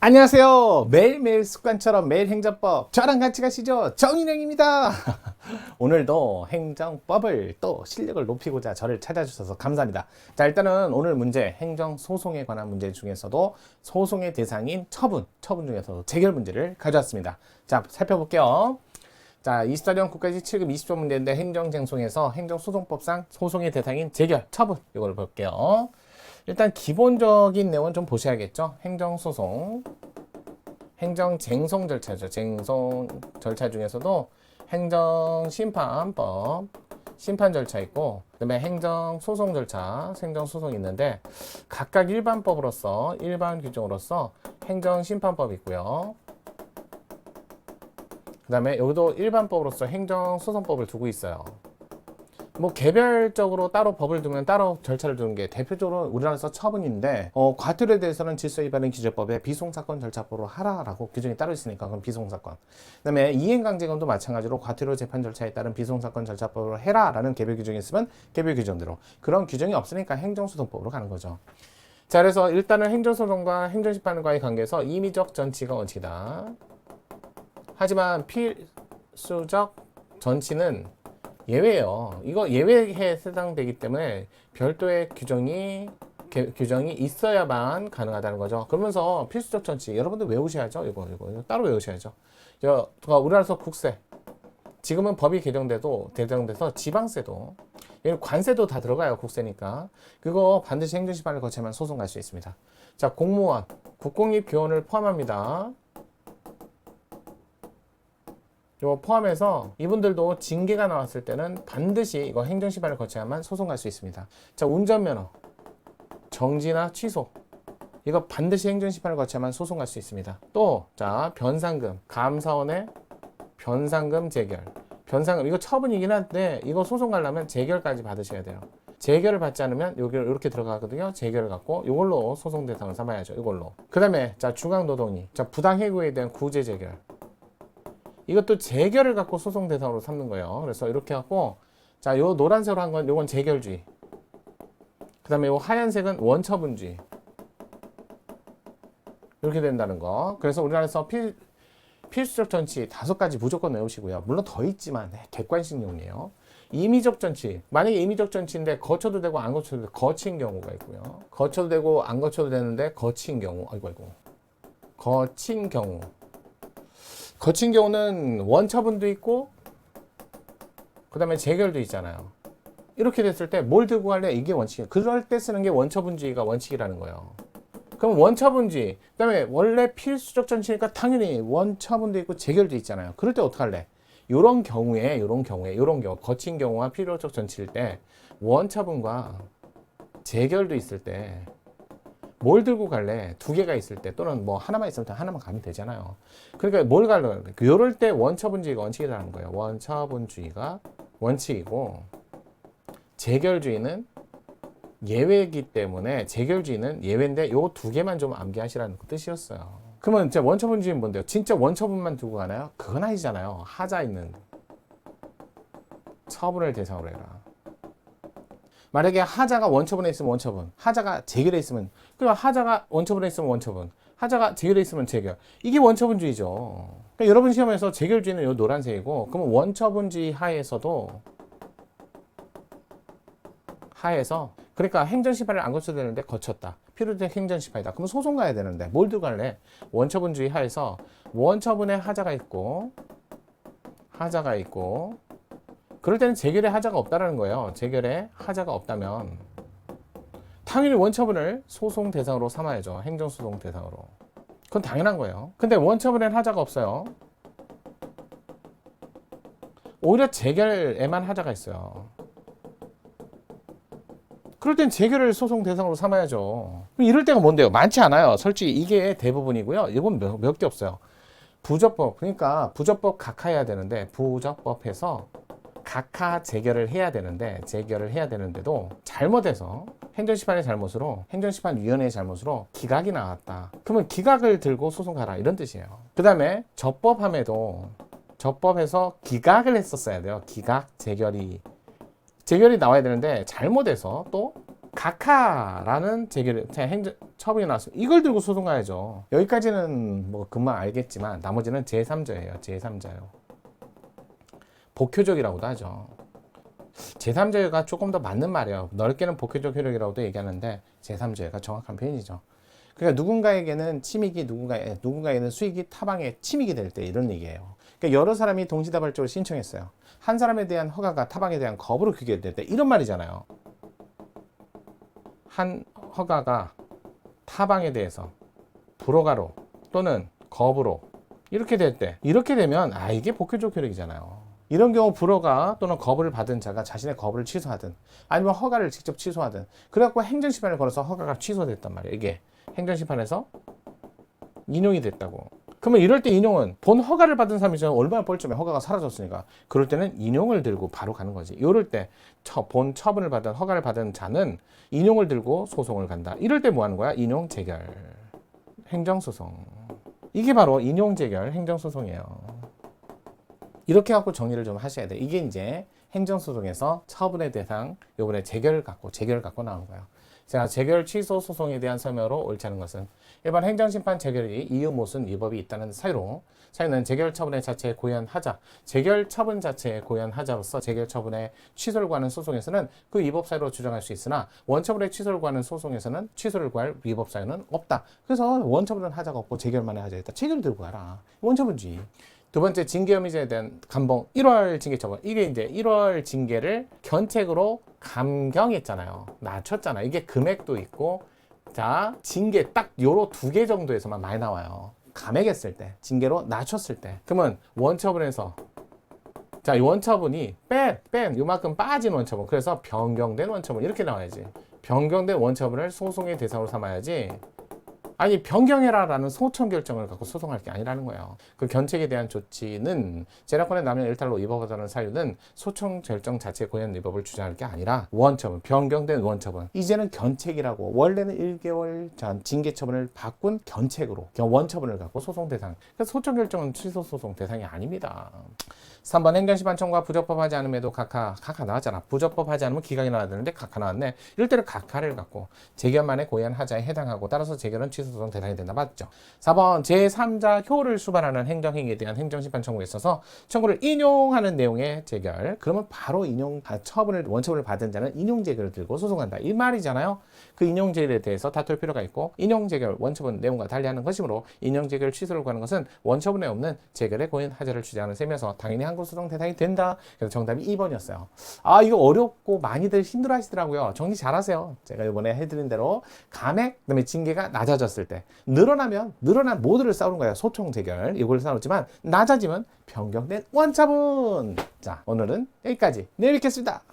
안녕하세요. 매일매일 습관처럼 매일 행정법 저랑 같이 가시죠. 정인영입니다. 오늘도 행정법을 또 실력을 높이고자 저를 찾아주셔서 감사합니다. 자, 일단은 오늘 문제 행정소송에 관한 문제 중에서도 소송의 대상인 처분, 처분 중에서도 재결 문제를 가져왔습니다. 자, 살펴볼게요. 자, 24년 국가시 7급 20조 문제인데 행정쟁송에서 행정소송법상 소송의 대상인 재결, 처분 이걸 볼게요. 일단 기본적인 내용은 좀 보셔야겠죠. 행정소송, 행정쟁송 절차죠. 쟁송 절차 중에서도 행정심판법, 심판 절차 있고, 그다음에 행정소송 절차, 행정소송이 있는데 각각 일반법으로서 일반 규정으로서 행정심판법이 있고요. 그 다음에 여기도 일반법으로서 행정소송법을 두고 있어요. 뭐 개별적으로 따로 법을 두면 따로 절차를 두는 게 대표적으로 우리나라에서 처분인데 어, 과태료에 대해서는 질서 위반행 기재법에 비송사건 절차법으로 하라라고 규정이 따로 있으니까 그건 비송사건. 그다음에 이행강제금도 마찬가지로 과태료 재판 절차에 따른 비송사건 절차법으로 해라라는 개별 규정이 있으면 개별 규정대로 그런 규정이 없으니까 행정소송법으로 가는 거죠. 자 그래서 일단은 행정소송과 행정심판과의 관계에서 임의적 전치가 원칙이다. 하지만 필수적 전치는 예외예요. 이거 예외에 해당되기 때문에 별도의 규정이 개- 규정이 있어야만 가능하다는 거죠. 그러면서 필수적 전치 여러분들 외우셔야죠. 이거 이거, 따로 외우셔야죠. 저 그러니까 우리나라에서 국세 지금은 법이 개정돼도 개정돼서 지방세도 관세도 다 들어가요 국세니까 그거 반드시 행정심판을 거쳐야만 소송 갈 수 있습니다. 자 공무원 국공립 교원을 포함합니다. 이거 포함해서 이분들도 징계가 나왔을 때는 반드시 이거 행정 심판을 거쳐야만 소송 갈 수 있습니다. 자, 운전면허, 정지나 취소. 이거 반드시 행정 심판을 거쳐야만 소송 갈수 있습니다. 또, 자, 변상금, 감사원의 변상금 재결. 변상금, 이거 처분이긴 한데, 이거 소송 가려면 재결까지 받으셔야 돼요. 재결을 받지 않으면 여기 이렇게 들어가거든요. 재결을 갖고 이걸로 소송 대상을 삼아야죠. 이걸로. 그 다음에 자 중앙노동위, 자 부당해고에 대한 구제 재결. 이것도 재결을 갖고 소송 대상으로 삼는 거예요. 그래서 이렇게 갖고 자, 요 노란색으로 한 건 요건 재결주의. 그다음에 요 하얀색은 원처분주의. 이렇게 된다는 거. 그래서 우리나라에서 필 필수적 전치 다섯 가지 무조건 외우시고요. 물론 더 있지만 네, 객관식용이에요. 임의적 전치. 만약에 임의적 전치인데 거쳐도 되고 안 거쳐도 되고 거친 경우가 있고요. 거쳐도 되고 안 거쳐도 되는데 거친 경우. 아이고 아이고. 거친 경우. 거친 경우는 원처분도 있고 그 다음에 재결도 있잖아요. 이렇게 됐을 때 뭘 들고 갈래? 이게 원칙이에요. 그럴 때 쓰는 게 원처분주의가 원칙이라는 거예요. 그럼 원처분주의, 그다음에 원래 필수적 전치니까 당연히 원처분도 있고 재결도 있잖아요. 그럴 때 어떻게 할래? 요런 경우에, 요런 경우에, 요런 경우, 거친 경우와 필요적 전치일 때 원처분과 재결도 있을 때 뭘 들고 갈래? 두 개가 있을 때 또는 뭐 하나만 있으면 하나만 가면 되잖아요. 그러니까 뭘 갈래? 요럴 때 원처분주의가 원칙이라는 거예요. 원처분주의가 원칙이고 재결주의는 예외이기 때문에 재결주의는 예외인데 요 두 개만 좀 암기하시라는 그 뜻이었어요. 그러면 진짜 원처분주의는 뭔데요? 진짜 원처분만 두고 가나요? 그건 아니잖아요. 하자 있는 처분을 대상으로 해라. 만약에 하자가 원처분에 있으면 원처분, 하자가 재결에 있으면 그럼 하자가 원처분에 있으면 원처분, 하자가 재결에 있으면 재결. 이게 원처분주의죠. 그러니까 여러분 시험에서 재결주의는 요 노란색이고 그러면 원처분주의 하에서도 하에서 그러니까 행정심판을 안 거쳐도 되는데 거쳤다. 필요된 행정심판이다. 그러면 소송 가야 되는데 뭘 들고 갈래? 원처분주의 하에서 원처분에 하자가 있고 하자가 있고 그럴 때는 재결에 하자가 없다라는 거예요. 재결에 하자가 없다면 당연히 원처분을 소송 대상으로 삼아야죠. 행정소송 대상으로. 그건 당연한 거예요. 근데 원처분엔 하자가 없어요. 오히려 재결에만 하자가 있어요. 그럴 땐 재결을 소송 대상으로 삼아야죠. 이럴 때가 뭔데요? 많지 않아요. 솔직히 이게 대부분이고요. 이건 몇개 없어요. 부적법. 그러니까 부적법 각하해야 되는데 부적법해서 각하 재결을 해야 되는데 재결을 해야 되는데도 잘못해서 행정심판의 잘못으로 행정심판위원회의 잘못으로 기각이 나왔다. 그러면 기각을 들고 소송 가라 이런 뜻이에요. 그 다음에 적법함에도 적법해서 기각을 했었어야 돼요. 기각 재결이 재결이 나와야 되는데 잘못해서 또 각하라는 재결 행정 처분이 나왔어. 이걸 들고 소송 가야죠. 여기까지는 뭐 금방 알겠지만 나머지는 제3자예요. 제3자요. 복효적이라고도 하죠. 제3자가 조금 더 맞는 말이에요. 넓게는 복효적 효력이라고도 얘기하는데 제3자가 정확한 표현이죠. 그러니까 누군가에게는 침익이 누군가에 누군가에는 수익이 타방에 침익이 될 때 이런 얘기예요. 그러니까 여러 사람이 동시다발적으로 신청했어요. 한 사람에 대한 허가가 타방에 대한 거부로 귀결될 때 이런 말이잖아요. 한 허가가 타방에 대해서 불허가로 또는 거부로 이렇게 될 때 이렇게 되면 아 이게 복효적 효력이잖아요. 이런 경우 불허가 또는 거부를 받은 자가 자신의 거부를 취소하든 아니면 허가를 직접 취소하든 그래갖고 행정심판을 걸어서 허가가 취소됐단 말이에요. 이게 행정심판에서 인용이 됐다고. 그러면 이럴 때 인용은 본 허가를 받은 사람이잖아 얼마나 뻘쭘해. 허가가 사라졌으니까. 그럴 때는 인용을 들고 바로 가는 거지. 이럴 때 본 처분을 받은 허가를 받은 자는 인용을 들고 소송을 간다. 이럴 때 뭐 하는 거야? 인용 재결. 행정소송. 이게 바로 인용 재결 행정소송이에요 이렇게 갖고 정리를 좀 하셔야 돼 이게 이제 행정소송에서 처분의 대상 요번에 재결을 갖고 재결을 갖고 나온 거예요 자, 재결 취소 소송에 대한 설명으로 옳지 않은 것은 일반 행정심판 재결이 이유 못은 위법이 있다는 사유로 사유는 재결 처분의 자체에 고연하자 재결 처분 자체에 고연하자로서 재결 처분의 취소를 구하는 소송에서는 그 위법 사유로 주장할 수 있으나 원처분의 취소를 구하는 소송에서는 취소를 구할 위법 사유는 없다. 그래서 원처분은 하자가 없고 재결만의 하자 있다. 재결 들고 가라. 원처분지. 두 번째 징계 혐의자에 대한 감봉 1월 징계 처분 이게 이제 1월 징계를 견책으로 감경했잖아요 낮췄잖아요 이게 금액도 있고 자 징계 딱 요로 두 개 정도에서만 많이 나와요 감액했을 때 징계로 낮췄을 때 그러면 원처분에서 자, 이 원처분이 뺀, 뺀, 요만큼 빠진 원처분. 그래서 변경된 원처분. 이렇게 나와야지. 변경된 원처분을 소송의 대상으로 삼아야지. 아니 변경해라라는 소청 결정을 갖고 소송할 게 아니라는 거예요. 그 견책에 대한 조치는 재량권의 남용 일탈로 위법하다는 사유는 소청 결정 자체 고연 위법을 주장할 게 아니라 원처분, 변경된 원처분. 이제는 견책이라고 원래는 1개월 전 징계 처분을 바꾼 견책으로 원처분을 갖고 소송 대상. 그래서 소청 결정은 취소 소송 대상이 아닙니다. 3번 행정심판 청구가 부적법하지 않음에도 각하, 각하 나왔잖아. 부적법하지 않으면 기각이 나와야 되는데 각하 나왔네. 이럴 때는 각하를 갖고 재결만의 고의한 하자에 해당하고 따라서 재결은 취소소송 대상이 된다. 맞죠? 4번 제3자 효를 수반하는 행정행위에 대한 행정심판 청구에 있어서 청구를 인용하는 내용의 재결. 그러면 바로 인용, 아, 처분을, 원처분을 받은 자는 인용 재결을 들고 소송한다. 이 말이잖아요. 그 인용 재결에 대해서 다툴 필요가 있고 인용 재결, 원처분 내용과 달리하는 것이므로 인용 재결 취소를 구하는 것은 원처분에 없는 재결의 고의한 하자를 주장하는 셈이어서 당연히 항고소송 대상이 된다. 그래서 정답이 2번이었어요. 아 이거 어렵고 많이들 힘들어 하시더라고요. 정리 잘하세요. 제가 이번에 해드린 대로 감액 그다음에 징계가 낮아졌을 때 늘어나면 늘어난 모두를 싸우는 거예요. 소총 재결 이걸 싸우지만 낮아지면 변경된 원처분. 자 오늘은 여기까지 내일 뵙겠습니다.